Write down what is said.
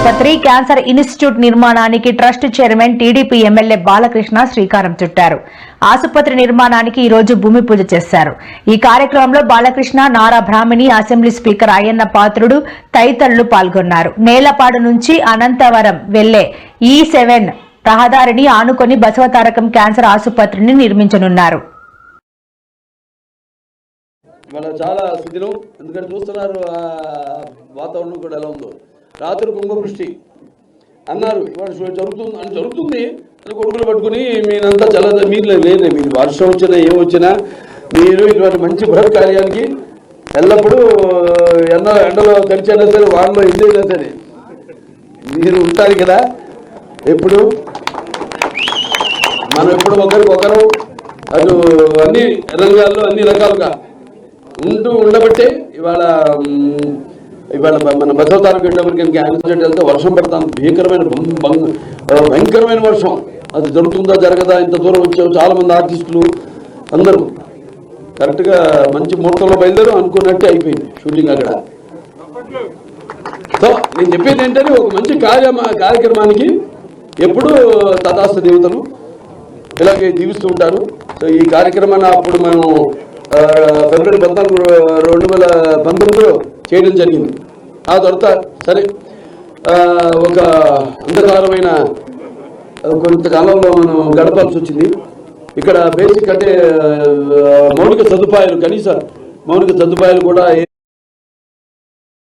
ఆసుపత్రి cancer institute నిర్మాణానికి trust chairman TDP MLA Balakrishna శ్రీకారం చుట్టారు. ఆసుపత్రి నిర్మాణానికి ఈ రోజు భూమి పూజ చేశారు. ఈ కార్యక్రమంలో బాలకృష్ణ నారా బ్రాహ్మణి అసెంబ్లీ స్పీకర్ అయ్యన్న పాత్రుడు తదితరులు పాల్గొన్నారు. నేలపాడు నుంచి అనంతవరం వెళ్ళే ఈ సెవెన్ రహదారిని ఆనుకొని బసవతారకం క్యాన్సర్ ఆసుపత్రిని నిర్మించనున్నారు. మన చాలా స్థితిలో ఎందుకంటే చూస్తున్నారు ఆ వాతావరణం కూడా ఎలా ఉందో. రాత్రి కుంభవృష్టి అన్నారు ఇవాళ జరుగుతుంది అని జరుగుతుంది. అని కొడుకులు పట్టుకుని మీరంతా చాలా మీరు లేదు మీరు వర్షం వచ్చినా ఏం వచ్చినా మీరు ఇటువంటి మంచి బృహత్ కార్యానికి ఎల్లప్పుడూ ఎండ ఎండలో తడిచైనా సరే వాళ్ళలో ఇల్లు సరే మీరు ఉంటారు కదా. ఎప్పుడు? మనం ఎప్పుడు ఒకరికొకరు అటు అన్ని రంగాల్లో అన్ని రకాలుగా ఉంటూ ఉండబట్టే ఇవాళ ఇవాళ మన బసవతారం వెళ్ళేప్పటికి క్యాన్సర్ వెళ్తే వర్షం పడతాను భీకరమైన భయంకరమైన వర్షం. అది జరుగుతుందా జరగదా ఇంత దూరం వచ్చావు చాలా మంది ఆర్టిస్టులు అందరూ. కరెక్ట్గా మంచి ముహూర్తంలో బయలుదేరు అనుకున్నట్టే అయిపోయింది షూటింగ్ అక్కడ. సో నేను చెప్పేది ఏంటంటే ఒక మంచి కార్య కార్యక్రమానికి ఎప్పుడూ తదాస్త దేవతలు ఇలాగే జీవిస్తూ ఉంటారు. సో ఈ కార్యక్రమాన్ని అప్పుడు మనం ఫిబ్రవరి పద్నాలుగు రెండు వేల పంతొమ్మిదిలో చేయడం జరిగింది. ఆ తర్వాత సరే ఒక అంధకారమైన కొంతకాలంలో మనం గడపాల్సి వచ్చింది. ఇక్కడ బేసిక్ అంటే మౌలిక సదుపాయాలు కనీస మౌలిక సదుపాయాలు కూడా